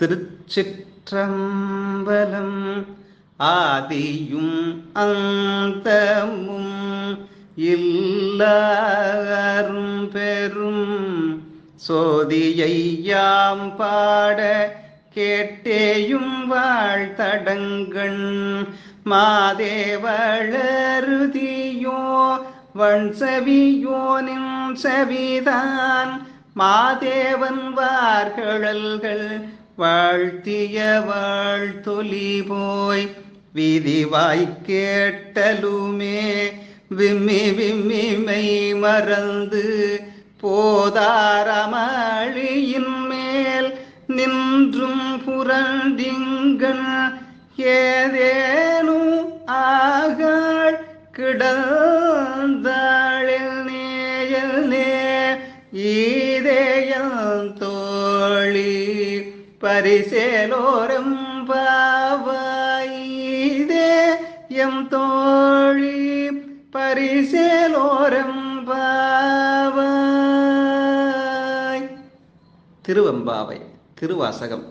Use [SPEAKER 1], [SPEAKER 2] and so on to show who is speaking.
[SPEAKER 1] திருச்சிற்றம்பலம் ஆதியும் அந்தமும் இல்லாரும் பெரும் சோதியையாம் பாட கேட்டேயும் வாழ்த்தடங்கண் மாதேவளருதியோ வன்சவியோனின் செவிதான் மாதேவன் வார்கழல்கள் வாழ்த்திய வாழ்த்தொலி போய் விதிவாய் கேட்டலுமே விம்மி விம்மி மெய் மறந்து போதாரமழியின் மேல் நின்றும் புரண்டிங்கள் ஏதேனும் ஆகாள் கிடந்தாளில் நேயல் நே ஈதேயம் பரிசேலோரம் பாவாயிதே எம் தோழி பரிசேலோரம் பாவாய் திருவம்பாவை திருவாசகம்